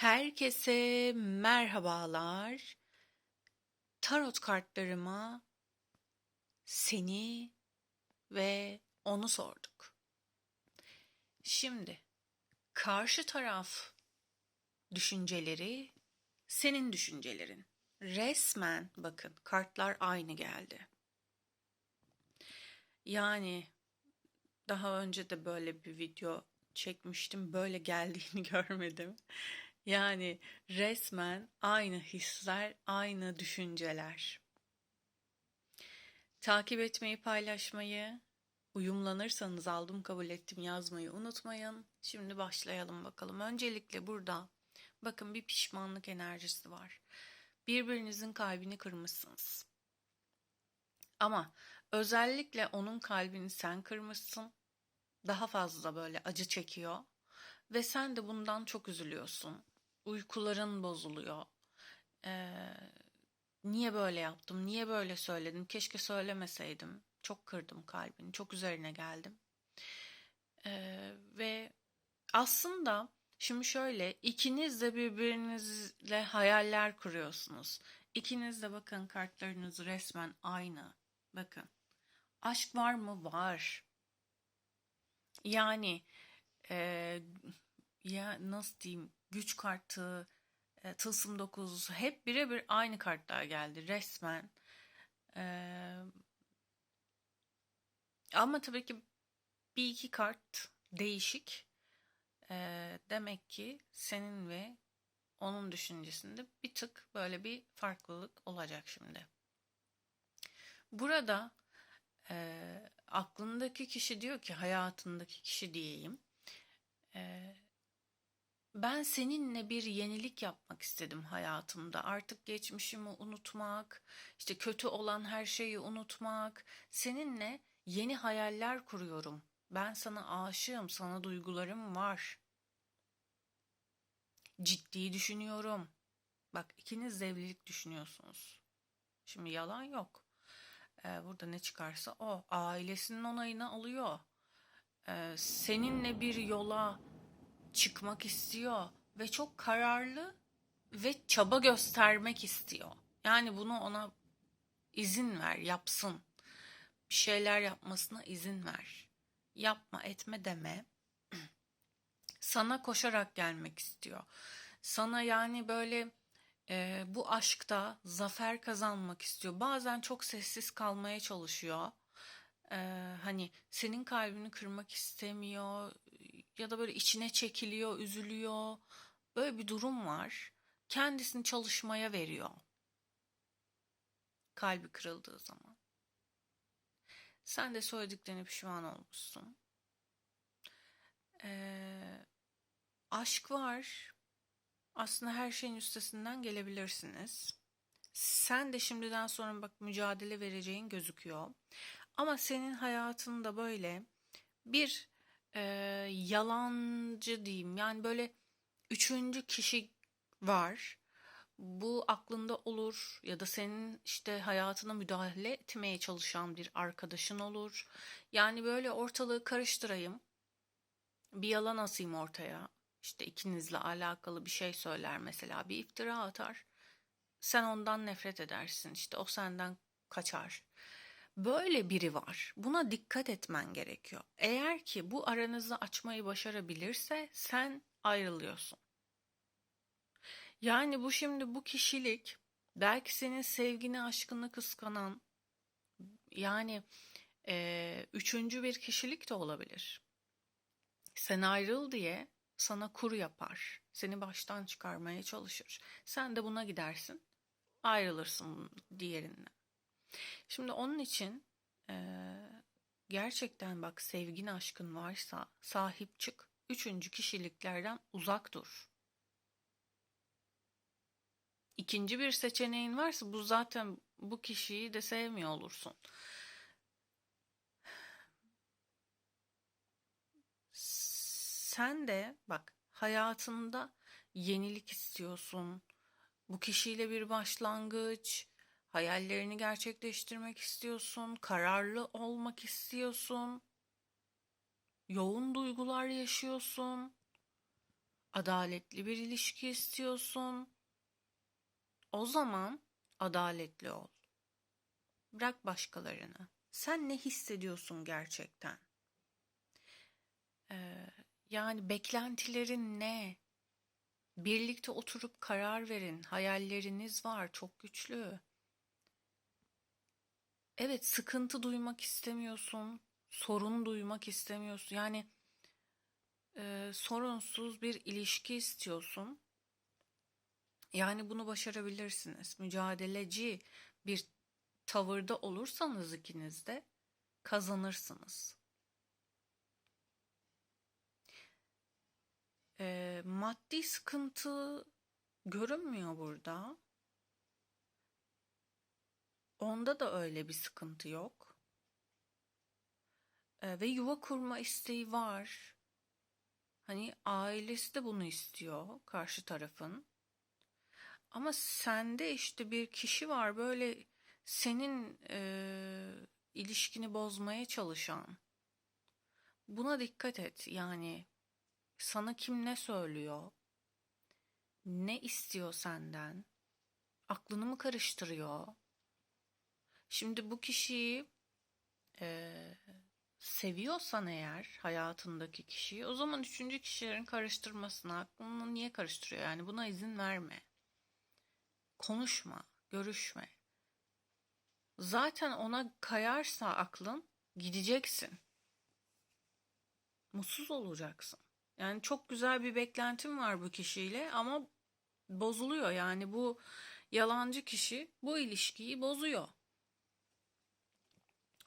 Herkese merhabalar. Tarot kartlarıma seni ve onu sorduk. Şimdi karşı taraf düşünceleri senin düşüncelerin. Resmen bakın kartlar aynı geldi. Yani daha önce de böyle bir video çekmiştim. Böyle geldiğini görmedim. Yani resmen aynı hisler, aynı düşünceler. Takip etmeyi, paylaşmayı, uyumlanırsanız aldım kabul ettim yazmayı unutmayın. Şimdi başlayalım bakalım. Öncelikle burada bakın bir pişmanlık enerjisi var. Birbirinizin kalbini kırmışsınız. Ama özellikle onun kalbini sen kırmışsın. Daha fazla böyle acı çekiyor ve sen de bundan çok üzülüyorsun uykuların bozuluyor. Ee, niye böyle yaptım? Niye böyle söyledim? Keşke söylemeseydim. Çok kırdım kalbini. Çok üzerine geldim. Ee, ve aslında şimdi şöyle ikiniz de birbirinizle hayaller kuruyorsunuz. İkiniz de bakın kartlarınız resmen aynı. Bakın. Aşk var mı? Var. Yani e, ya nasıl diyeyim güç kartı, e, tılsım 9 hep birebir aynı kartlar geldi resmen. E, ama tabii ki bir iki kart değişik. E, demek ki senin ve onun düşüncesinde bir tık böyle bir farklılık olacak şimdi. Burada e, aklındaki kişi diyor ki hayatındaki kişi diyeyim. E, ben seninle bir yenilik yapmak istedim hayatımda. Artık geçmişimi unutmak, işte kötü olan her şeyi unutmak. Seninle yeni hayaller kuruyorum. Ben sana aşığım, sana duygularım var. Ciddi düşünüyorum. Bak ikiniz de evlilik düşünüyorsunuz. Şimdi yalan yok. Ee, burada ne çıkarsa o ailesinin onayını alıyor. Ee, seninle bir yola çıkmak istiyor ve çok kararlı ve çaba göstermek istiyor. Yani bunu ona izin ver, yapsın. Bir şeyler yapmasına izin ver. Yapma, etme deme. Sana koşarak gelmek istiyor. Sana yani böyle e, bu aşkta zafer kazanmak istiyor. Bazen çok sessiz kalmaya çalışıyor. E, hani senin kalbini kırmak istemiyor ya da böyle içine çekiliyor, üzülüyor. Böyle bir durum var. Kendisini çalışmaya veriyor. Kalbi kırıldığı zaman. Sen de söylediklerine pişman olmuşsun. Ee, aşk var. Aslında her şeyin üstesinden gelebilirsiniz. Sen de şimdiden sonra bak mücadele vereceğin gözüküyor. Ama senin hayatında böyle bir e, yalancı diyeyim. Yani böyle üçüncü kişi var. Bu aklında olur ya da senin işte hayatına müdahale etmeye çalışan bir arkadaşın olur. Yani böyle ortalığı karıştırayım. Bir yalan asayım ortaya. İşte ikinizle alakalı bir şey söyler mesela bir iftira atar. Sen ondan nefret edersin. İşte o senden kaçar. Böyle biri var. Buna dikkat etmen gerekiyor. Eğer ki bu aranızı açmayı başarabilirse sen ayrılıyorsun. Yani bu şimdi bu kişilik belki senin sevgini, aşkını kıskanan yani e, üçüncü bir kişilik de olabilir. Sen ayrıl diye sana kur yapar. Seni baştan çıkarmaya çalışır. Sen de buna gidersin. Ayrılırsın diğerinden. Şimdi onun için e, gerçekten bak sevgin aşkın varsa sahip çık. Üçüncü kişiliklerden uzak dur. İkinci bir seçeneğin varsa bu zaten bu kişiyi de sevmiyor olursun. Sen de bak hayatında yenilik istiyorsun. Bu kişiyle bir başlangıç, Hayallerini gerçekleştirmek istiyorsun, kararlı olmak istiyorsun. Yoğun duygular yaşıyorsun. adaletli bir ilişki istiyorsun. O zaman adaletli ol. Bırak başkalarını. Sen ne hissediyorsun gerçekten? Ee, yani beklentilerin ne? Birlikte oturup karar verin. Hayalleriniz var, çok güçlü. Evet, sıkıntı duymak istemiyorsun, sorun duymak istemiyorsun. Yani e, sorunsuz bir ilişki istiyorsun. Yani bunu başarabilirsiniz. Mücadeleci bir tavırda olursanız ikiniz de kazanırsınız. E, maddi sıkıntı görünmüyor burada. Onda da öyle bir sıkıntı yok. E, ve yuva kurma isteği var. Hani ailesi de bunu istiyor karşı tarafın. Ama sende işte bir kişi var böyle senin e, ilişkini bozmaya çalışan. Buna dikkat et. Yani sana kim ne söylüyor? Ne istiyor senden? Aklını mı karıştırıyor? Şimdi bu kişiyi e, seviyorsan eğer hayatındaki kişiyi o zaman üçüncü kişilerin karıştırmasına aklını niye karıştırıyor? Yani buna izin verme. Konuşma, görüşme. Zaten ona kayarsa aklın gideceksin. Mutsuz olacaksın. Yani çok güzel bir beklentim var bu kişiyle ama bozuluyor. Yani bu yalancı kişi bu ilişkiyi bozuyor.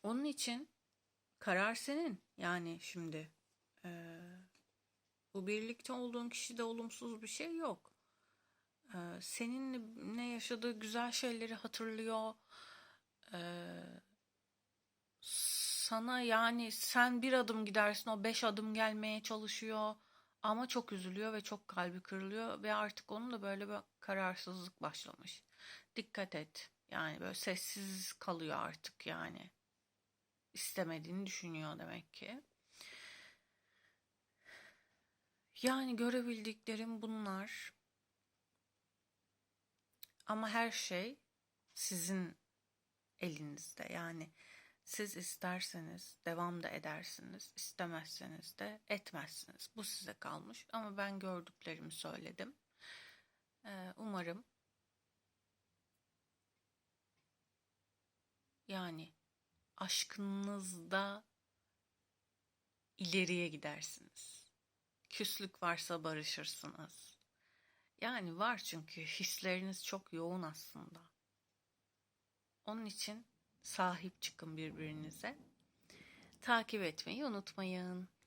Onun için karar senin. Yani şimdi eee, bu birlikte olduğun kişide olumsuz bir şey yok. Eee, seninle ne yaşadığı güzel şeyleri hatırlıyor. Eee, sana yani sen bir adım gidersin o beş adım gelmeye çalışıyor. Ama çok üzülüyor ve çok kalbi kırılıyor ve artık onun da böyle bir kararsızlık başlamış. Dikkat et. Yani böyle sessiz kalıyor artık yani istemediğini düşünüyor demek ki. Yani görebildiklerim bunlar. Ama her şey sizin elinizde. Yani siz isterseniz devam da edersiniz, istemezseniz de etmezsiniz. Bu size kalmış. Ama ben gördüklerimi söyledim. Ee, umarım yani aşkınızda ileriye gidersiniz. Küslük varsa barışırsınız. Yani var çünkü hisleriniz çok yoğun aslında. Onun için sahip çıkın birbirinize. Takip etmeyi unutmayın.